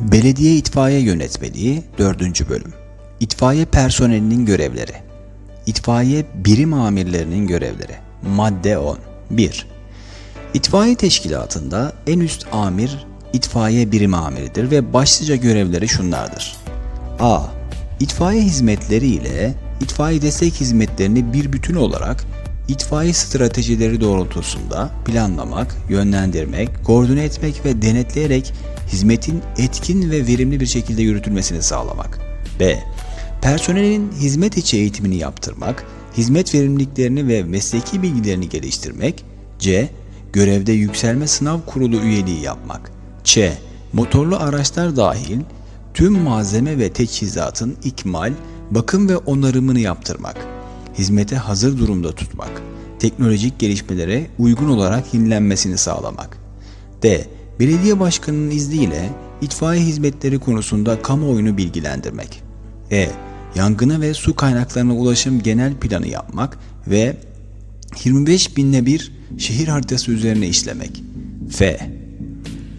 Belediye İtfaiye Yönetmeliği 4. Bölüm İtfaiye personelinin görevleri İtfaiye birim amirlerinin görevleri Madde 10 1. İtfaiye teşkilatında en üst amir itfaiye birim amiridir ve başlıca görevleri şunlardır. A. İtfaiye hizmetleri ile itfaiye destek hizmetlerini bir bütün olarak itfaiye stratejileri doğrultusunda planlamak, yönlendirmek, koordine etmek ve denetleyerek hizmetin etkin ve verimli bir şekilde yürütülmesini sağlamak. B. Personelin hizmet içi eğitimini yaptırmak, hizmet verimliliklerini ve mesleki bilgilerini geliştirmek. C. Görevde yükselme sınav kurulu üyeliği yapmak. Ç. Motorlu araçlar dahil tüm malzeme ve teçhizatın ikmal, bakım ve onarımını yaptırmak. Hizmete hazır durumda tutmak. Teknolojik gelişmelere uygun olarak yenilenmesini sağlamak. D. Belediye başkanının izniyle itfaiye hizmetleri konusunda kamuoyunu bilgilendirmek. E. Yangına ve su kaynaklarına ulaşım genel planı yapmak ve 25 binde bir şehir haritası üzerine işlemek. F.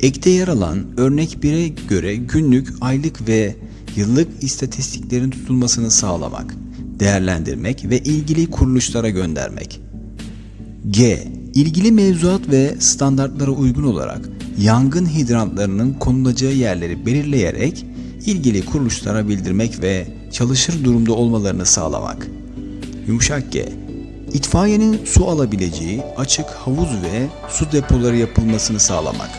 Ekte yer alan örnek 1'e göre günlük, aylık ve yıllık istatistiklerin tutulmasını sağlamak, değerlendirmek ve ilgili kuruluşlara göndermek. G. İlgili mevzuat ve standartlara uygun olarak yangın hidrantlarının konulacağı yerleri belirleyerek ilgili kuruluşlara bildirmek ve çalışır durumda olmalarını sağlamak. Yumuşak G. İtfaiyenin su alabileceği açık havuz ve su depoları yapılmasını sağlamak.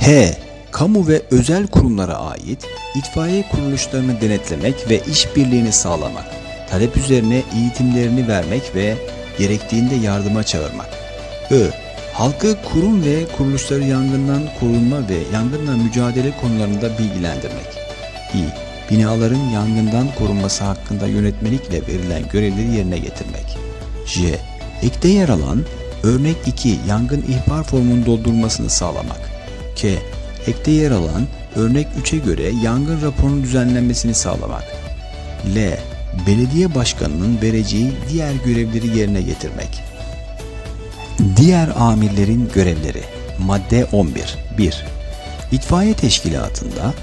H. Kamu ve özel kurumlara ait itfaiye kuruluşlarını denetlemek ve işbirliğini sağlamak. Talep üzerine eğitimlerini vermek ve gerektiğinde yardıma çağırmak. Ö. Halkı kurum ve kuruluşları yangından korunma ve yangınla mücadele konularında bilgilendirmek. İ. Binaların yangından korunması hakkında yönetmelikle verilen görevleri yerine getirmek. J. Ekte yer alan örnek 2 yangın ihbar formunun doldurulmasını sağlamak. K. Ekte yer alan örnek 3'e göre yangın raporunun düzenlenmesini sağlamak. L. Belediye başkanının vereceği diğer görevleri yerine getirmek. Diğer amirlerin görevleri Madde 11 1. İtfaiye teşkilatında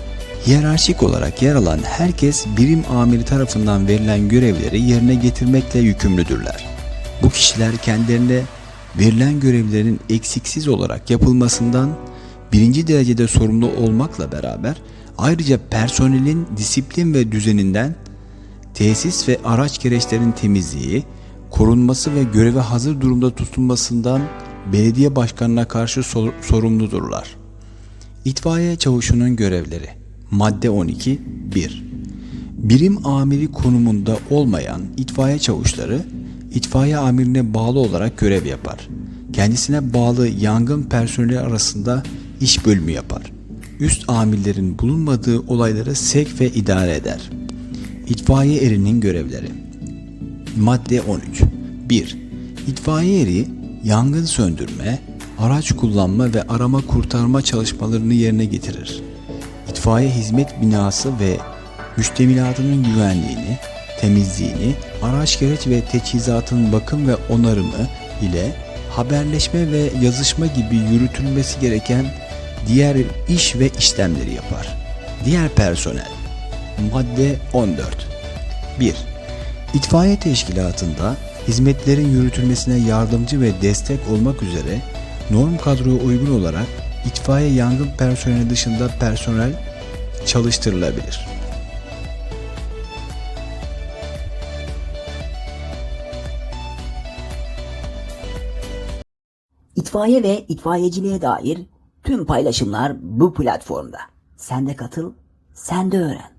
hiyerarşik olarak yer alan herkes birim amiri tarafından verilen görevleri yerine getirmekle yükümlüdürler. Bu kişiler kendilerine verilen görevlerin eksiksiz olarak yapılmasından birinci derecede sorumlu olmakla beraber ayrıca personelin disiplin ve düzeninden tesis ve araç gereçlerin temizliği, korunması ve göreve hazır durumda tutulmasından belediye başkanına karşı sor- sorumludurlar. İtfaiye çavuşunun görevleri Madde 12 1. Birim amiri konumunda olmayan itfaiye çavuşları itfaiye amirine bağlı olarak görev yapar. Kendisine bağlı yangın personeli arasında iş bölümü yapar. Üst amirlerin bulunmadığı olayları sevk ve idare eder. İtfaiye erinin görevleri Madde 13 1. İtfaiye eri yangın söndürme, araç kullanma ve arama kurtarma çalışmalarını yerine getirir. İtfaiye hizmet binası ve müştemilatının güvenliğini, temizliğini, araç gereç ve teçhizatın bakım ve onarımı ile haberleşme ve yazışma gibi yürütülmesi gereken diğer iş ve işlemleri yapar. Diğer personel Madde 14 1. İtfaiye teşkilatında hizmetlerin yürütülmesine yardımcı ve destek olmak üzere norm kadroya uygun olarak itfaiye yangın personeli dışında personel çalıştırılabilir. İtfaiye ve itfaiyeciliğe dair tüm paylaşımlar bu platformda. Sen de katıl, sen de öğren.